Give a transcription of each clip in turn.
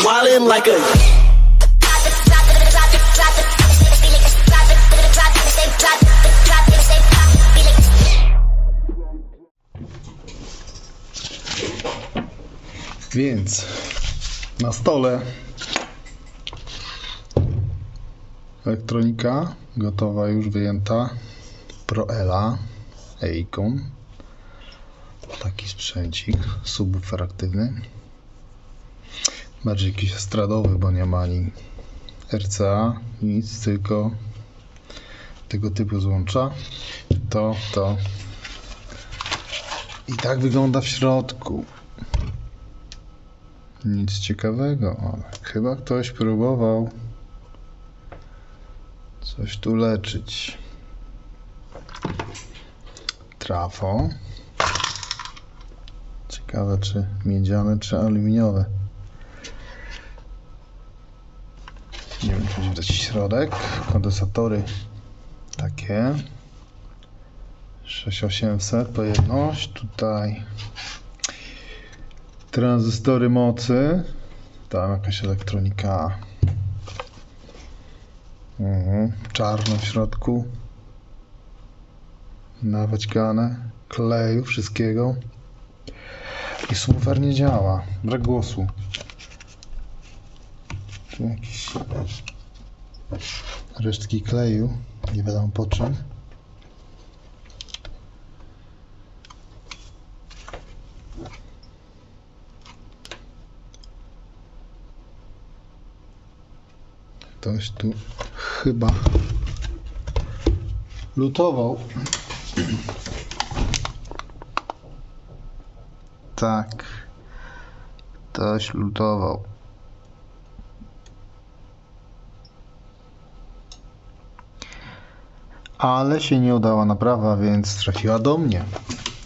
wildin' like a. Więc na stole elektronika gotowa, już wyjęta. Proela Eikon. Taki sprzęcik, subwoofer aktywny. Bardziej jakiś estradowy, bo nie ma ani RCA, nic, tylko tego typu złącza. To, to. I tak wygląda w środku. Nic ciekawego, ale chyba ktoś próbował coś tu leczyć. Trafo. Ciekawe, czy miedziane, czy aluminiowe. Nie wiem, czy widać środek. Kondensatory takie. 6800 pojemność. Tutaj tranzystory mocy. Tam jakaś elektronika. Mhm. Czarno w środku. Nawaćkane. Kleju, wszystkiego. I subwoofer nie działa. Brak głosu. Tu jakieś resztki kleju. Nie wiadomo po czym. Ktoś tu chyba lutował. Tak. Ktoś lutował. Ale się nie udała naprawa, więc trafiła do mnie.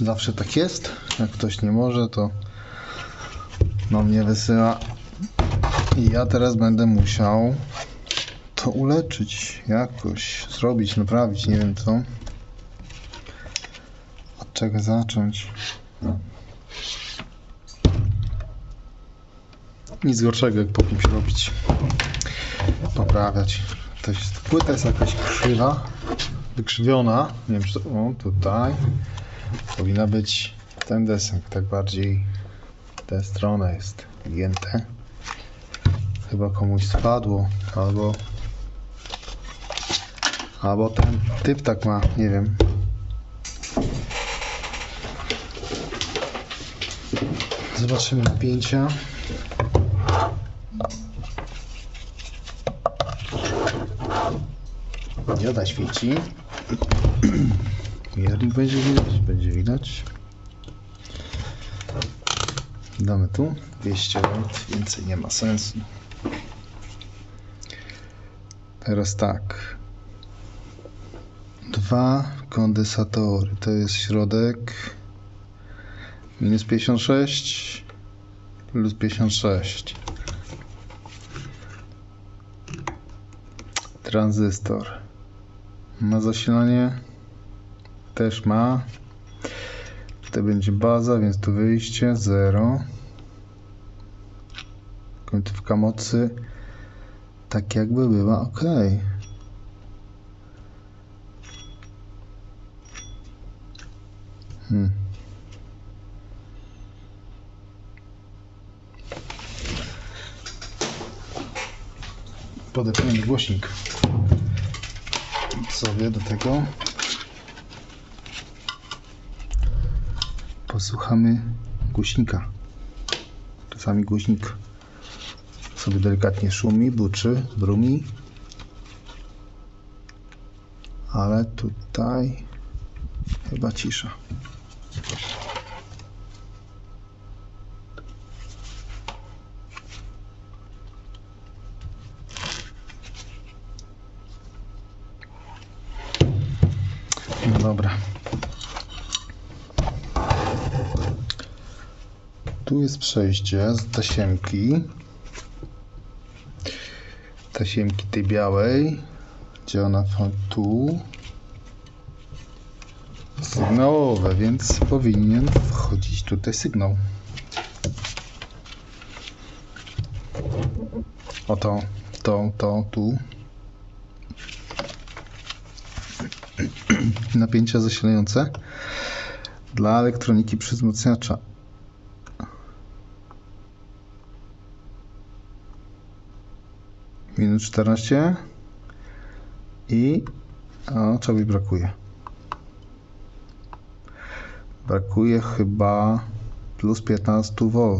Zawsze tak jest. Jak ktoś nie może, to no mnie wysyła. I ja teraz będę musiał to uleczyć jakoś, zrobić, naprawić, nie wiem co. Od czego zacząć? Nic gorszego jak po kimś robić. Poprawiać. To jest, płyta jest jakaś krzywa, wykrzywiona. Nie wiem, czy to, o, tutaj. Powinna być ten desek, tak bardziej w tę stronę jest gięte. Chyba komuś spadło, albo Albo ten typ tak ma, nie wiem. Zobaczymy napięcia. Dioda świeci. Miernik będzie widać, będzie widać. Damy tu 200 V, więcej nie ma sensu. Teraz tak. Dwa kondensatory. To jest środek. Minus 56. Plus 56. Tranzystor. Ma zasilanie. Też ma. To będzie baza, więc tu wyjście 0. Końcówka mocy. Tak jakby była ok. Hmm. Podepniemy głośnik sobie do tego. Posłuchamy głośnika. Czasami głośnik sobie delikatnie szumi, buczy, brumi. Ale tutaj chyba cisza. No dobra. Tu jest przejście z tasiemki. Tasiemki tej białej. Gdzie ona tu? Sygnałowe, więc powinien wchodzić tutaj sygnał. O to, to, to, Napięcia zasilające dla elektroniki przy wzmacniacza. Minus 14 i o, czegoś brakuje. Brakuje chyba plus 15 V.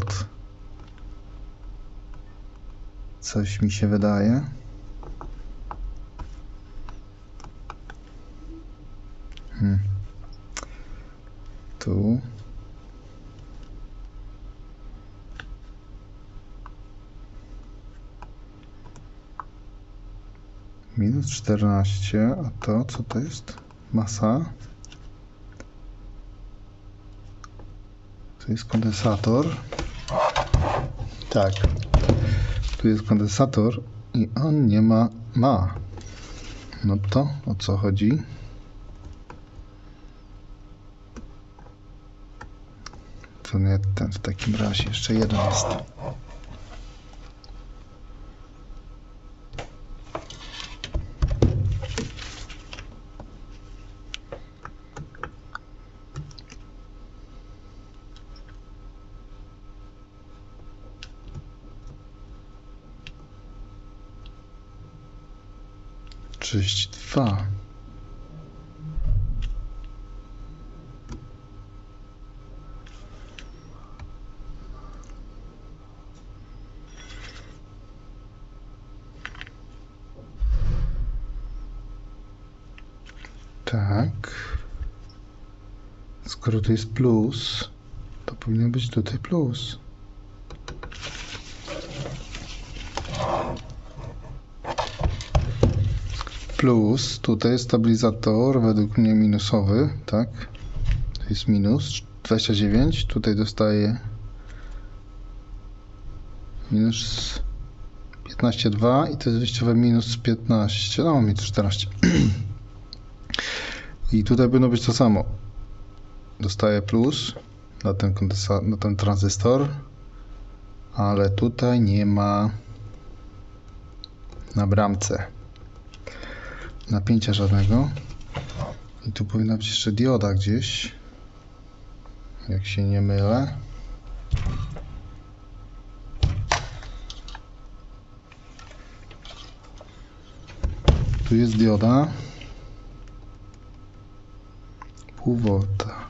Coś mi się wydaje. Hmm. Tu. Minus 14, a to co to jest? Masa. Tu jest kondensator. Tak. Tu jest kondensator i on nie ma. Ma. No to o co chodzi? To nie ten w takim razie. Jeszcze jeden jest. Trzydzieści dwa. Tak. Skoro to jest plus, to powinno być tutaj plus. Plus, tutaj stabilizator według mnie minusowy, tak? To jest minus 29, tutaj dostaję minus 15,2 i to jest wyjściowe minus 15, no minus 14. I tutaj powinno być to samo. Dostaję plus na ten, na ten tranzystor, ale tutaj nie ma na bramce napięcia żadnego. I tu powinna być jeszcze dioda gdzieś, jak się nie mylę. Tu jest dioda. Volta.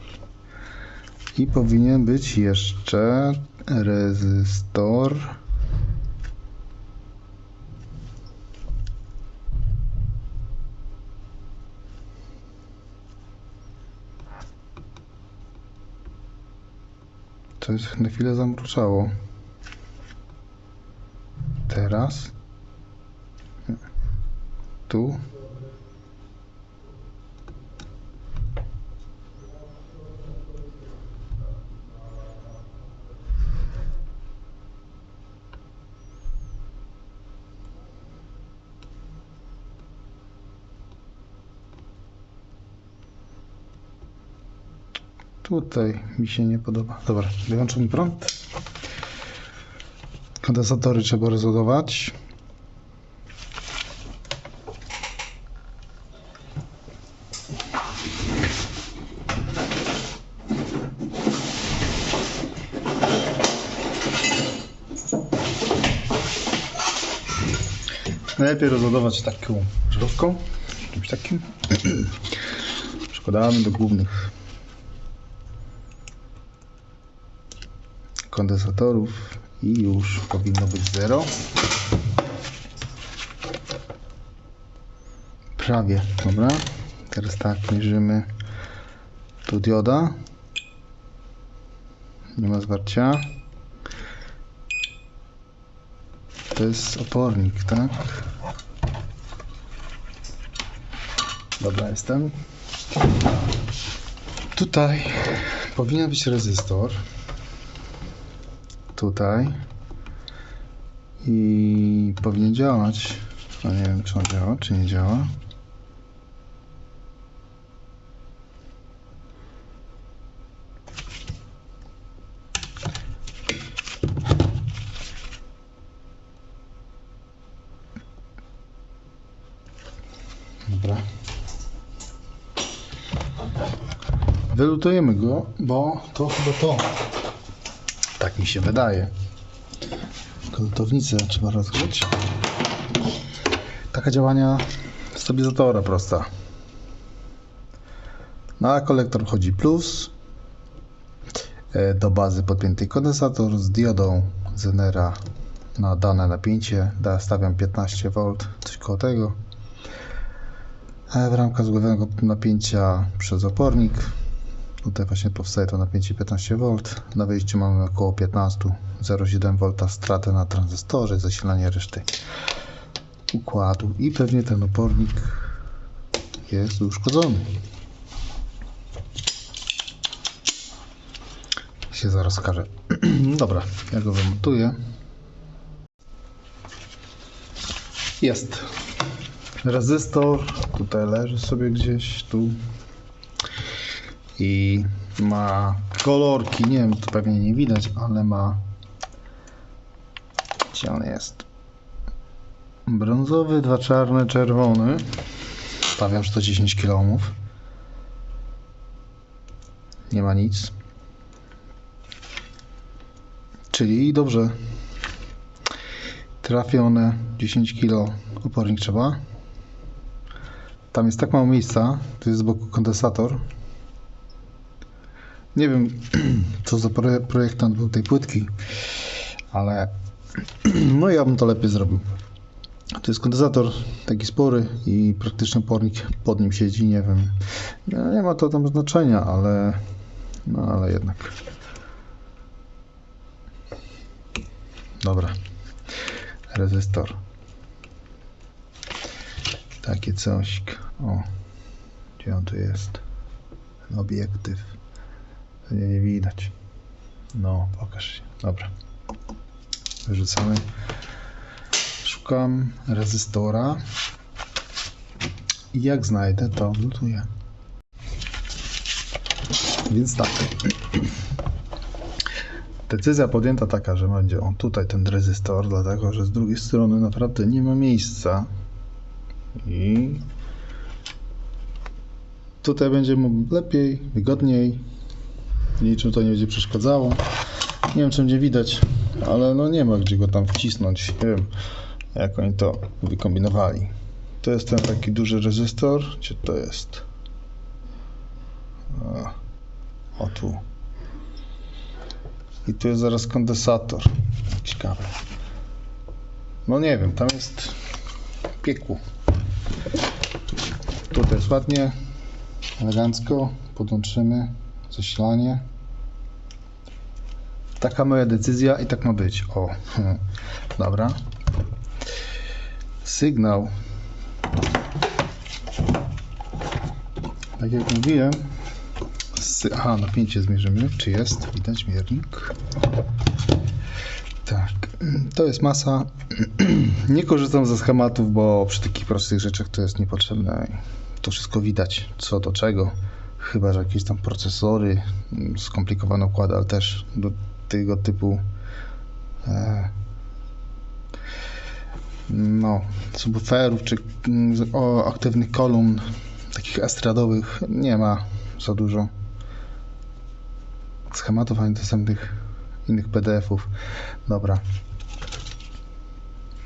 I powinien być jeszcze rezystor. To jest na chwilę zamruczało. Teraz. Tu. Tutaj mi się nie podoba. Dobra, wyłączmy prąd. Kondensatory trzeba rozładować. Najlepiej rozładować taką żarówką, czymś takim. Przekładamy do głównych kondensatorów i już powinno być 0. Prawie, dobra. Teraz tak, mierzymy tu dioda. Nie ma zwarcia. To jest opornik, tak? Dobra, jestem. Tutaj powinien być rezystor tutaj i powinien działać. No nie wiem, czy on działa, czy nie działa. Dobra. Wylutujemy go, bo to chyba to. Tak mi się wydaje. Tylko lutownicę trzeba rozgrzeć. Taka działania stabilizatora prosta. Na kolektor wchodzi plus. E, Do bazy podpięty kondensator z diodą Zenera na dane napięcie. Da- Stawiam 15V, coś koło tego. E, W ramkach zgłowionego napięcia przez opornik. Tutaj właśnie powstaje to napięcie 15V. Na wyjściu mamy około 15, 0,7V stratę na tranzystorze, zasilanie reszty układu i pewnie ten opornik jest uszkodzony. Się zaraz okaże. Dobra, ja go wymontuję. Jest. Rezystor tutaj leży sobie gdzieś tu i ma kolorki, nie wiem, to pewnie nie widać, ale ma gdzie on jest? Brązowy, dwa czarne, czerwony. Stawiam 110 kg. Nie ma nic. Czyli dobrze. Trafione 10 kg opornik trzeba. Tam jest tak mało miejsca. Tu jest z boku kondensator. Nie wiem, co za proje- projektant był tej płytki, ale no ja bym to lepiej zrobił. To jest kondensator taki spory i praktyczny pornik pod nim siedzi, nie wiem. No, nie ma to tam znaczenia, ale no ale jednak. Dobra. Rezystor. Takie coś. O. Gdzie on tu jest? Obiektyw. Nie, nie widać. No, pokaż się. Dobra. Wyrzucamy. Szukam rezystora. I jak znajdę, to lutuję. Więc tak. Decyzja podjęta taka, że będzie on tutaj ten rezystor, dlatego że z drugiej strony naprawdę nie ma miejsca. I tutaj będzie mu lepiej, wygodniej. Niczym to nie będzie przeszkadzało. Nie wiem, czy będzie widać, ale no nie ma gdzie go tam wcisnąć. Nie wiem, jak oni to wykombinowali. To jest ten taki duży rezystor. Gdzie to jest? O tu. I tu jest zaraz kondensator. Ciekawe. No nie wiem, tam jest piekło. Tu, tutaj jest ładnie, elegancko. Podłączymy zasilanie. Taka moja decyzja i tak ma być. O, dobra. Sygnał. Tak jak mówiłem. Sy- Aha, napięcie zmierzymy. Czy jest? Widać miernik. Tak. To jest masa. Nie korzystam ze schematów, bo przy takich prostych rzeczach to jest niepotrzebne. To wszystko widać, co do czego. Chyba, że jakieś tam procesory, mm, skomplikowane układy, ale też do tego typu e, no, subwooferów czy mm, o, aktywnych kolumn takich estradowych nie ma za dużo schematów ani dostępnych innych PDF-ów. Dobra.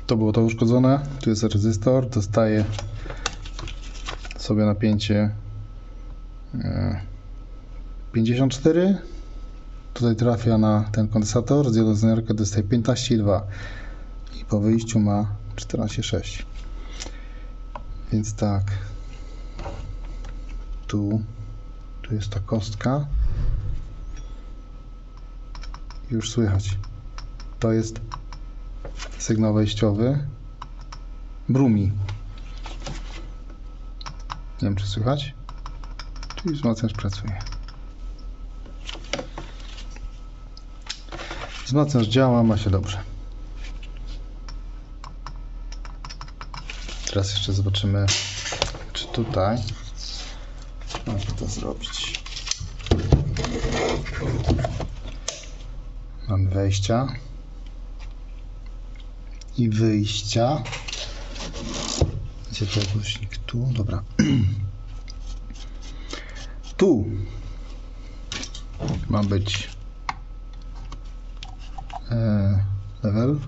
To było to uszkodzone. Tu jest rezystor. Dostaję sobie napięcie 54. Tutaj trafia na ten kondensator. Z jedną zenerkę dostaje 15,2 i po wyjściu ma 14,6. Więc tak. Tu, tu jest ta kostka. Już słychać. To jest sygnał wejściowy. Brumi. Nie wiem, czy słychać. Czyli wzmacniacz pracuje. Wzmacniacz działa, ma się dobrze. Teraz jeszcze zobaczymy, czy tutaj można to zrobić. Mamy wejścia i wyjścia. Gdzie to głośnik? Tu, dobra. Tu ma być e, level.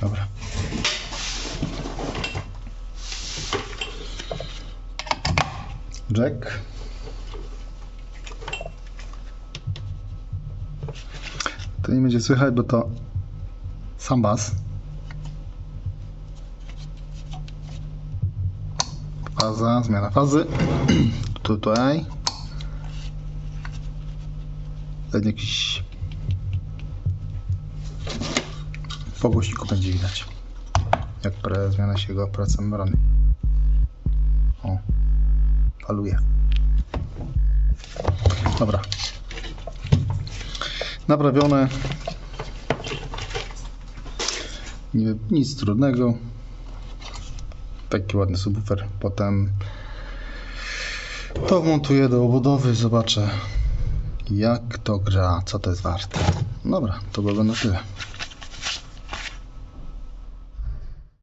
Dobra. Jack. To nie będzie słychać, bo to sam bas. Faza, zmiana fazy. Tutaj. Ten jakiś po głośniku będzie widać. Jak zmiana się jego praca membrany. O, faluje. Dobra. Naprawione. Nie, nic trudnego. Taki ładny subwoofer. Potem to wmontuję do obudowy. Zobaczę jak to gra, co to jest warte. Dobra, to byłoby na tyle.